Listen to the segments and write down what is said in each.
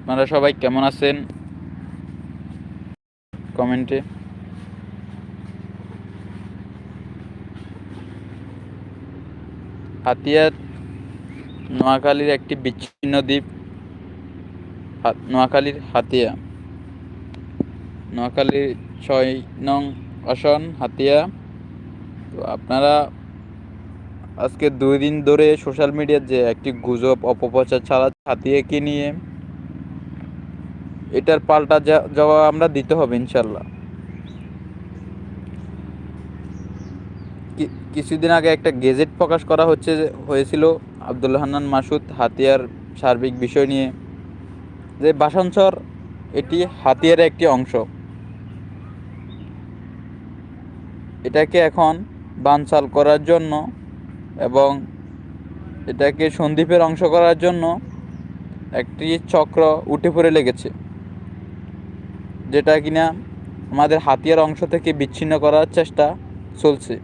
আপনারা সবাই কেমন আছেন? কমেন্টে। হাতিয়া নোয়াখালীর একটি বিচ্ছিন্ন দ্বীপ। নোয়াখালীর হাতিয়া। নোয়াখালীর ছয় নং আসন, হাতিয়া। তো আপনারা আজকে দুই দিন ধরে সোশ্যাল মিডিয়ার যে একটি গুজব, অপপ্রচার চালাচ্ছে হাতিয়াকে নিয়ে? এটার পাল্টা জবাব আমরা দিতে হবে ইনশাল্লাহ। কি- কিছুদিন আগে একটা গেজেট প্রকাশ করা হচ্ছে হয়েছিল আব্দুল হান্নান মাসুদ হাতিয়ার সার্বিক বিষয় নিয়ে। যে বাসাঞ্চর এটি হাতিয়ার একটি অংশ। এটাকে এখন বানচাল করার জন্য এবং এটাকে সন্দ্বীপের অংশ করার জন্য একটি চক্র উঠে পড়ে লেগেছে, যেটা কিনা আমাদের হাতিয়ার অংশ থেকে বিচ্ছিন্ন করার চেষ্টা চলছে।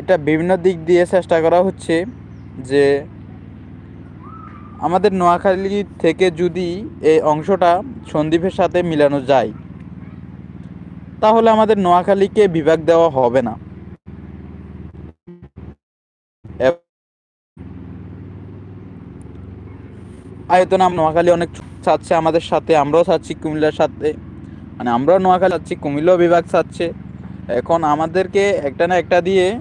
এটা বিভিন্ন দিক দিয়ে চেষ্টা করা হচ্ছে যে আমাদের নোয়াখালী থেকে যদি এই অংশটা সন্দ্বীপের সাথে মিলানো যায় তাহলে আমাদের নোয়াখালীকে বিভাগ দেওয়া হবে না। আয়তন আম- নোয়াখালী অনেক চাচ্ছে আমাদের সাথে, আমরাও চাচ্ছি কুমিল্লার সাথে। মানে আমরাও নোয়াখালী চাচ্ছি, কুমিল্লাও বিভাগ চাচ্ছে। এখন আমাদেরকে একটা না একটা দিয়ে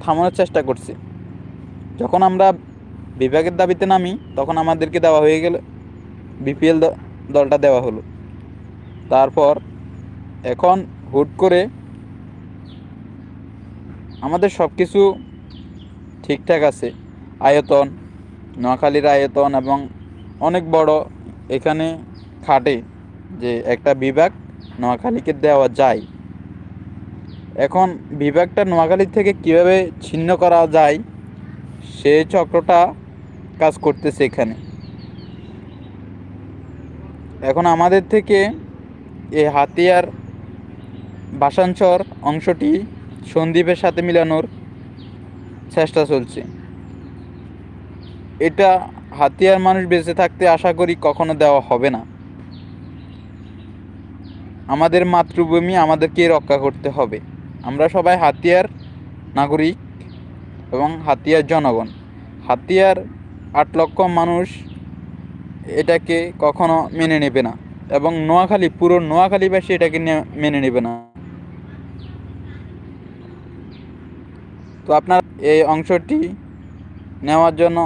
থামানোর চেষ্টা করছে। যখন আমরা বিভাগের দাবিতে নামি, তখন আমাদেরকে দেওয়া হয়ে গেল, বিপিএল দলটা দেওয়া হলো। তারপর এখন হুট করে আমাদের সব কিছু ঠিকঠাক আছে। আয়তন, নোয়াখালীর আয়তন এবং অনেক বড় এখানে খাটে যে একটা বিভাগ নোয়াখালীকে দেওয়া যায়। এখন বিভাগটা নোয়াখালী থেকে কীভাবে ছিন্ন করা যায় সেই চক্রটা কাজ করতেছে এখানে। এখন আমাদের থেকে এই হাতিয়ার বাসাঞ্চর অংশটি সন্দ্বীপের সাথে মিলানোর চেষ্টা চলছে। এটা হাতিয়ার মানুষ বেঁচে থাকতে আশা করি কখনো দেওয়া হবে না। আমাদের মাতৃভূমি আমাদেরকে রক্ষা করতে হবে। আমরা সবাই হাতিয়ার নাগরিক এবং হাতিয়ার জনগণ। হাতিয়ার আট লক্ষ মানুষ এটাকে কখনো মেনে নেবে না এবং নোয়াখালী, পুরো নোয়াখালীবাসী এটাকে মেনে নেবে না। তো আপনার এই অংশটি নেওয়ার জন্য